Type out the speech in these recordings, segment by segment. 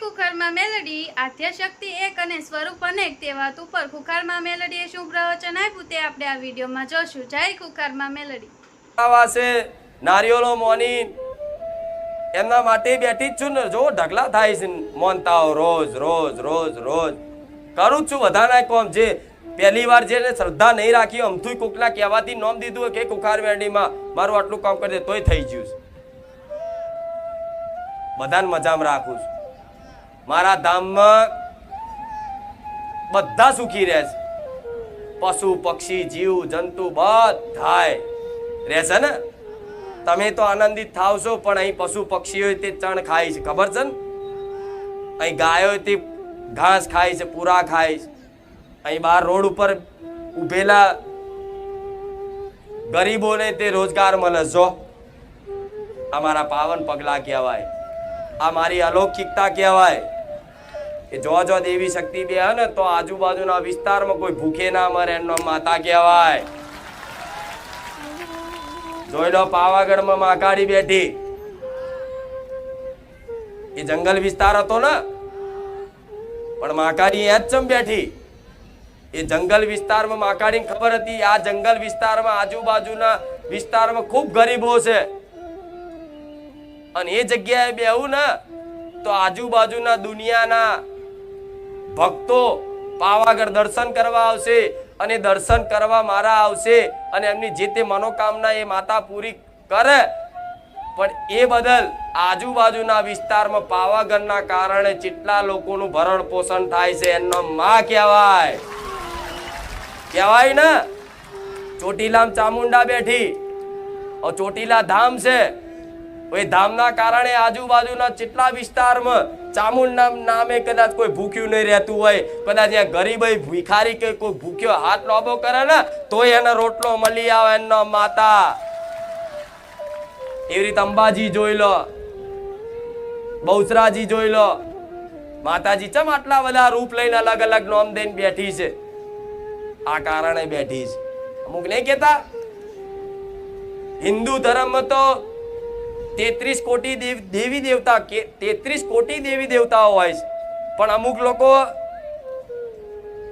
ખુખારમાં મેલડી, આદ્યશક્તિ એક અને સ્વરૂપ અનેક તે વાત ઉપર ખુખારમાં મેલડીએ શું પ્રવચન આપ્યું તે આપણે આ વિડીયોમાં જોશું. જય ખુખારમાં મેલડી. આવાસે નારિયોલો મોની, એમના માટે બેઠી છું ને, જો ઢગલા થાય છે મોનતાઓ રોજ રોજ રોજ રોજ. કરું છું વધારે કોમ જે પહેલી વાર જેને શ્રદ્ધા નહીં રાખી, અમથું કુકલા કહેવાથી નોમ દીધું કે કુખાર વેરડીમાં મારું આટલું કામ કરી દે તોય થઈ ગયું છે. બધાને મજામાં રાખું છું. મારા ધામમાં બધા સુખી રહે છે. પશુ, પક્ષી, જીવ, જંતુ બધાય રહેશે ને? તમે તો આનંદિત થાવ છો, પણ અહીં પશુ પક્ષીઓ તે ચણ ખાય છે. ખબર છે ને? અહીં ગાયો તે ઘાસ ખાય છે, પૂરા ખાય છે. અહીં બહાર રોડ ઉપર ઉભેલા ગરીબોને તે રોજગાર મળે જો, આ મારા પાવન પગલાં કહેવાય આ મારી અલૌકિકતા કહેવાય. કે જો જો દેવી શક્તિ બે હે ને, તો આજુબાજુના વિસ્તારમાં કોઈ ભૂખે ના મરે એમનો માતા કહેવાય. જોઈ લો પાવાગઢમાં માકાડી બેઠી. એ જંગલ વિસ્તાર હતો ને, પણ માકાડી એ જ ચમ બેઠી. એ જંગલ વિસ્તારમાં માકાડી ખબર હતી, આ જંગલ વિસ્તારમાં આજુબાજુના વિસ્તારમાં ખૂબ ગરીબો છે. અને એ જગ્યાએ બેહું ને, તો આજુબાજુના દુનિયાના ભક્તો પાવાગઢ દર્શન કરવા આવશે અને દર્શન કરવા મારા આવશે અને એમની જે તે મનોકામના એ માતા પૂરી કરે. પણ એ બદલ આજુબાજુના વિસ્તારમાં પાવાગઢના કારણે કેટલા લોકોનું ભરણ પોષણ થાય છે એમનો માં કહેવાય. કહેવાય ને? ચોટીલામ ચામુંડા બેઠી. ચોટીલા ધામ છે. ધામના કારણે આજુબાજુના જેટલા વિસ્તારમાં ચામુંડા નામે કદાચ કોઈ ભૂખ્યું નહીં રહેતું હોય, કદાચ ત્યાં ગરીબ ભિખારી કે કોઈ ભૂખ્યો હાથ લોબો કરે ને, તોય એને રોટલો મળી આવે એનો માતા. એવી રીતે અંબાજી જોઈ લો, બહુચરાજી જોઈ લો. માતાજી ચમ આટલા બધા રૂપ લઈને અલગ અલગ નોમ દઈને બેઠી છે? આ કારણે બેઠી છે. અમુક નહીં કેતા હિન્દુ ધર્મમાં તો તેત્રીસ કોટી દેવ- દેવી દેવતા કે તેત્રીસ કોટી દેવી દેવતાઓ હોય છે. પણ અમુક લોકો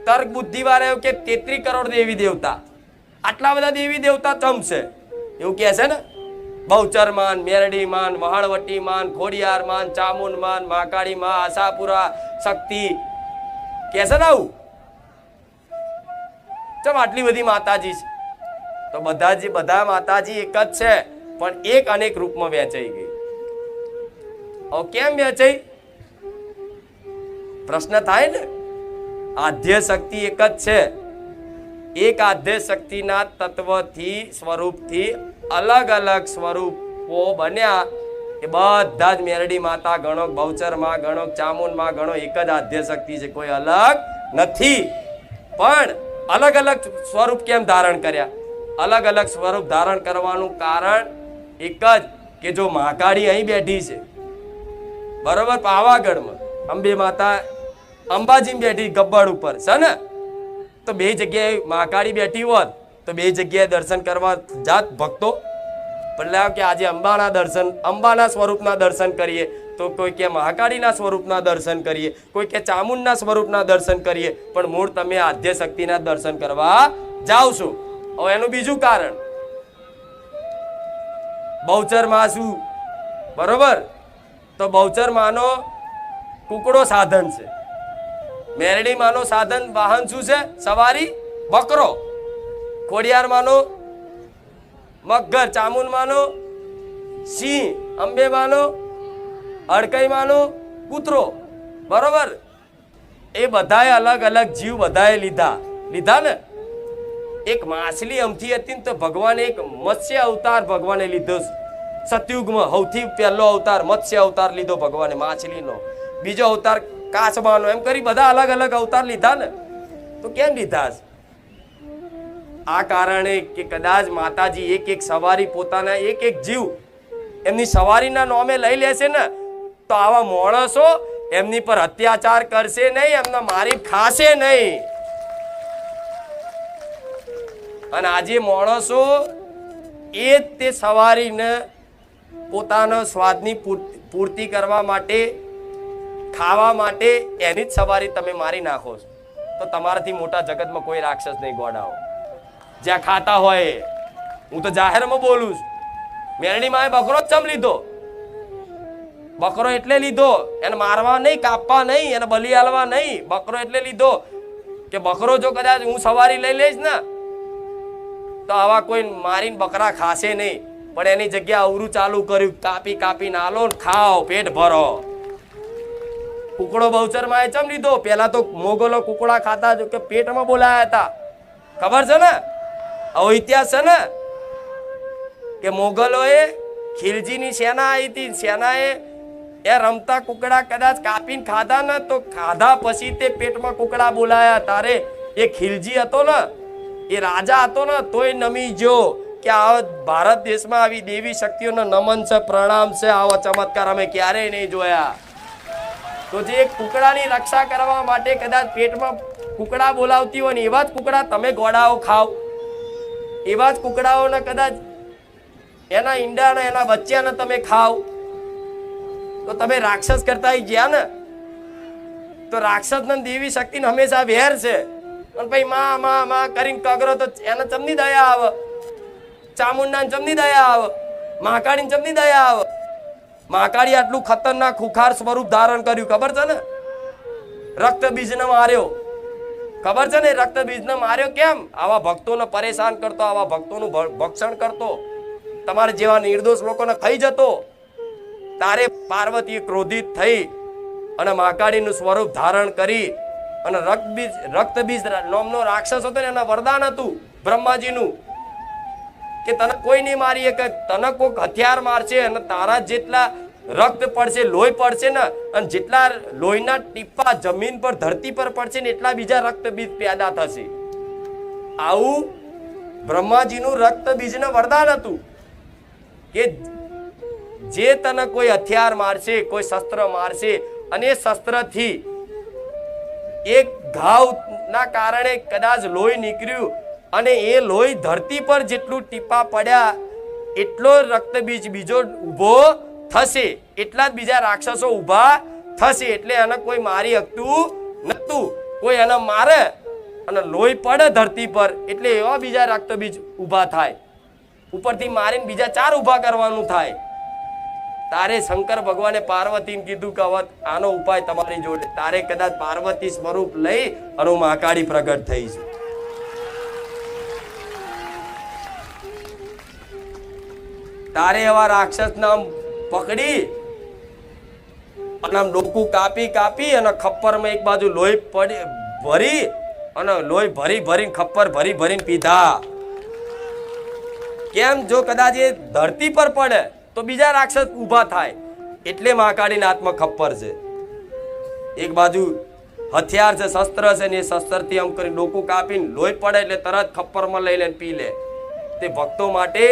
તર્ક બુદ્ધિ વાળા એવું કે તેત્રી કરોડ દેવી દેવતા. આટલા બધા દેવી દેવતા છે? એવું કહે છે ને? બહુચર માન, મેરડી માન વહાણવટી માન, ખોડિયાર માન, ચામુંડ માન, મહાકાળી માં, આશાપુરા, શક્તિ. કહે છે ને આવું? ચમ આટલી બધી માતાજી છે? તો બધા જ બધા માતાજી એક જ છે. પણ એક અનેક રૂપમાં વહેંચાઈ ગઈ. હવે કેમ વહેંચાઈ? પ્રશ્ન થાય ને? આધ્ય શક્તિ એક જ છે. એક આધ્ય શક્તિના તત્વથી, સ્વરૂપથી અલગ અલગ સ્વરૂપો બન્યા. એ બધા જ મેરડી માતા ગણો બહુચરમાં ગણો ચામુંડમાં ગણો એક જ આધ્ય શક્તિ છે. કોઈ અલગ નથી. પણ અલગ અલગ સ્વરૂપ કેમ ધારણ કર્યા? અલગ અલગ સ્વરૂપ ધારણ કરવાનું કારણ એક જ કે જો મહાકાળી અહીં બેઠી છે. બરોબર પાવાગઢમાં. અંબે માતા અંબાજી બેઠી ગબ્બર ઉપર. છે ને? તો બે જગ્યાએ મહાકાળી બેઠી હોત, તો બે જગ્યાએ દર્શન કરવા જાત ભક્તો. એટલે કે આજે અંબાના દર્શન, અંબાના સ્વરૂપના દર્શન કરીએ, તો કોઈ કે મહાકાળીના સ્વરૂપના દર્શન કરીએ, કોઈ કે ચામુંડના સ્વરૂપના દર્શન કરીએ, પણ મૂળ તમે આદ્ય શક્તિના દર્શન કરવા જાઓ છો. હવે એનું બીજું કારણ. બહુચરમાં શું બરોબર? તો બહુચર માનો કુકડો સાધન છે. મેરડી માનો સાધન વાહન શું છે? સવારી બકરો. ખોડિયાર માનો મગર ચામુંડ માનો સિંહ અંબે માનો અડકઈ માનો કૂતરો. બરોબર? એ બધાએ અલગ અલગ જીવ બધાએ લીધા. લીધા ને? એક માછલી અમથી હતી ને તો ભગવાને એક મત્સ્ય અવતાર ભગવાને લીધો સતયુગમાં સૌથી પહેલો અવતાર મત્સ્ય અવતાર લીધો ભગવાને માછલીનો. બીજો અવતાર કાચબાનો. એમ કરી બધા અલગ અલગ અવતાર લીધા ને. તો કેમ લીધા આ કારણે કે કદાચ માતાજી એક એક સવારી પોતાના એક એક જીવ એમની સવારીના નોમે લઈ લેશે ને, તો આવા માણસો એમની પર અત્યાચાર કરશે નહીં, એમને મારી ખાશે નહીં. અને આજે માણસો એ જ તે સવારીને પોતાના સ્વાદની પૂર- પૂર્તિ કરવા માટે, ખાવા માટે, એની જ સવારી તમે મારી નાખો છો. તો તમારાથી મોટા જગતમાં કોઈ રાક્ષસ નહીં ગોડાઓ જ્યાં ખાતા હોય, હું તો જાહેરમાં બોલું છું. મેરડી માએ બકરો જ ચમ લીધો? બકરો એટલે લીધો, એને મારવા નહીં, કાપવા નહીં, એને બલિયાલવા નહીં, બકરો એટલે લીધો. કે બકરો જો કદાચ હું સવારી લઈ લઈશ ને તો આવા કોઈ મારીને બકરા ખાશે નહીં. પણ એની જગ્યા અવરું ચાલુ કર્યું. કાપી કાપી નાલો ને ખાઓ, પેટ ભરો. કુકડો બહુચરમાં એ ચમ લીધો? પેલા તો મોગલો કુકડા ખાતા જો કે પેટમાં બોલાયા હતા. ખબર છે ને? આવો ઇતિહાસ છે ને? કે મોગલોએ ખિલજીની સેના આવી હતી. સેનાએ એ રમતા કુકડા કદાચ કાપીને ખાધા ને તો ખાધા પછી તે પેટમાં કુકડા બોલાયા. તારે એ ખિલજી હતો ને એ રાજા હતો ને, તોય નમી જો કે આ ભારત દેશમાં આવી દેવી શક્તિઓનો નમન છે, પ્રણામ છે, આવો ચમત્કાર અમે ક્યારેય નહીં જોયા. તો જે કુકડાની રક્ષા કરવા માટે કદાચ પેટમાં કુકડા બોલાવતી હોય ને, એવા જ કુકડા તમે ગોળાઓ ખાવ એવા જ કુકડાઓને કદાચ એના ઈંડાને, એના બચ્ચાને તમે ખાવ તો તમે રાક્ષસ કરતા ગયા ને? તો રાક્ષસ ને દેવી શક્તિને હંમેશા વેર છે. અને પછી માં માં માં, કરીને કગરો તો એને ચમની દયા આવે. ચામુંડાને ચમની દયા આવે. મહાકાળીને ચમની દયા આવે. મહાકાળી આટલું ખતરનાક ખુખાર સ્વરૂપ ધારણ કર્યું, ખબર છે ને? રક્ત બીજને માર્યો. ખબર છે ને, રક્ત બીજને માર્યો કેમ? આવા ભક્તોને પરેશાન કરતો, આવા ભક્તોનું ભક્ષણ કરતો. તમારે જેવા નિર્દોષ લોકોને ખાઈ જતો, તારે પાર્વતી ક્રોધિત થઈ અને મહાકાળીનું સ્વરૂપ ધારણ કરી અને રક્તબીજ રક્તબીજ નામનો રાક્ષસ હતો ને, એના વરદાન હતું બ્રહ્માજીનું. કે તને કોઈ નહીં મારી કે તને કોઈક હથિયાર મારશે અને તારા જેટલા રક્ત પડશે, લોહી પડશે ને, અને જેટલા લોહીના ટીપા જમીન પર, ધરતી પર પડશે ને, એટલા બીજા રક્તબીજ પેદા થશે. આવું બ્રહ્માજીનું રક્તબીજને વરદાન હતું. કે જે તને કોઈ હથિયાર મારશે, કોઈ શસ્ત્ર મારશે, અને એ શસ્ત્રથી એક ઘાવના કારણે કદાચ લોહી નીકળ્યું અને એ લોહી ધરતી પર જેટલું ટીપા પડ્યા, એટલો રક્તબીજ બીજો ઊભો થશે, એટલા જ બીજા રાક્ષસો ઊભા થશે, એટલે એને કોઈ મારી શકતું નહોતું. કોઈ એને મારે અને લોહી પડે ધરતી પર, એટલે એવા બીજા રક્તબીજ ઊભા થાય. ઉપરથી મારીને બીજા ચાર ઊભા કરવાનું થાય. તારે શંકર ભગવાને પાર્વતીને કીધું કે હવે આનો ઉપાય તમારી જોડે. તારે કદાચ પાર્વતી સ્વરૂપ લઈ અને હું મહાકાળી પ્રગટ થઈ છું. તારે એવા રાક્ષસ નામ પકડી અને આમ ડોકું કાપી કાપી અને ખપ્પરમાં એક બાજુ લોહી પડી ભરી અને લોહી ભરી ભરીને ખપ્પર ભરી ભરીને પીધા. કેમ? જો કદાચ એ ધરતી પર પડે. તો બીજા રાક્ષસ ઊભા થાય. એટલે મહાકાળીના હાથમાં ખપ્પર છે. એક બાજુ હથિયાર છે, શસ્ત્ર છે ને એ શસ્ત્રથી આમ કરી ડોકું કાપીને લોહી પડે એટલે તરત ખપ્પરમાં લઈ લે પી લે. તે ભક્તો માટે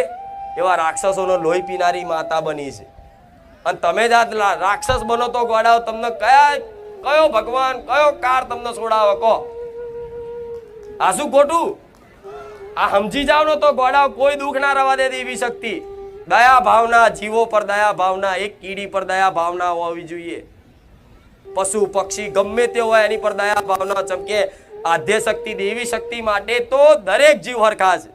એવા રાક્ષસોનો લોહી પીનારી માતા બની છે. અને તમે જ આ રાક્ષસ બનો તો ગોડાઓ તમને કયા, કયો ભગવાન, કયો કાર તમને છોડાવે કહો. આ શું ખોટું? આ સમજી જાવ ને તો ગોડાઓ કોઈ દુઃખ ના રવા દે એવી શક્તિ. દયા ભાવના જીવો પર દયા ભાવના એક કીડી પર દયા ભાવના હોવી જોઈએ. પશુ, પક્ષી, ગમે તે હોય એની પર દયા ભાવના ચમકે. આધ્ય શક્તિ, દેવી શક્તિ માટે તો દરેક જીવ હરખા છે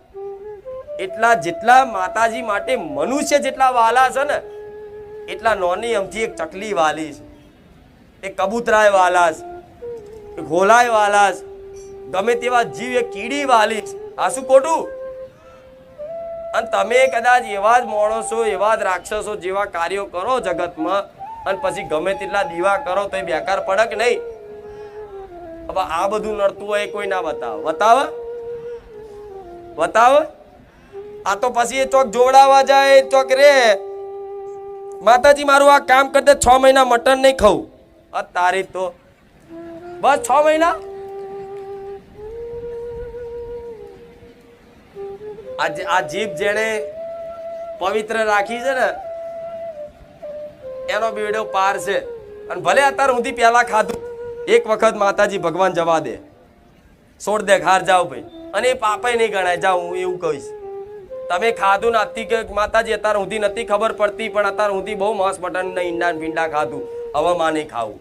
એટલા જેટલા માતાજી માટે મનુષ્ય જેટલા વાલા છે ને, એટલા નોની અમથી એક ચકલી વાલી છે. એક કબૂતરાય વાલા છે ઘોલાય વાલા છે. ગમે તેવા જીવ એક કીડી વાલી છે. આ શું ખોટું? અને તમે કદાચ એવા જ માણસો, એવા જ રાક્ષસો જેવા કાર્યો કરો જગતમાં, અને પછી ગમે તેટલા દીવા કરો તો એ બેકાર પડક નહીં. હવે આ બધું નડતું હોય કોઈ ના બતાવે. બતાવે? બતાવે? આ તો પછી એ ચોક જોવડાવવા જાય ચોક રે. માતાજી, મારું આ કામ કરતે છ મહિના મટન નહીં ખાવું તારી તો. બસ છ મહિના? આ આ જીભ જેણે પવિત્ર રાખી છે ને, એનો બીડો પાર છે. અને ભલે અત્યારે સુધી પહેલા ખાધું, એક વખત માતાજી ભગવાન જવા દે. છોડ દે ખાર જાઓ ભાઈ. અને એ પાપાય નહીં ગણાય, જાઓ, હું એવું કહીશ. તમે ખાધું નથી કે માતાજી, અત્યારે સુધી નથી ખબર પડતી, પણ અત્યારે સુધી બહુ માંસ મટન ને ઈંડા ભીંડા ખાધું. હવે નહીં ખાવું.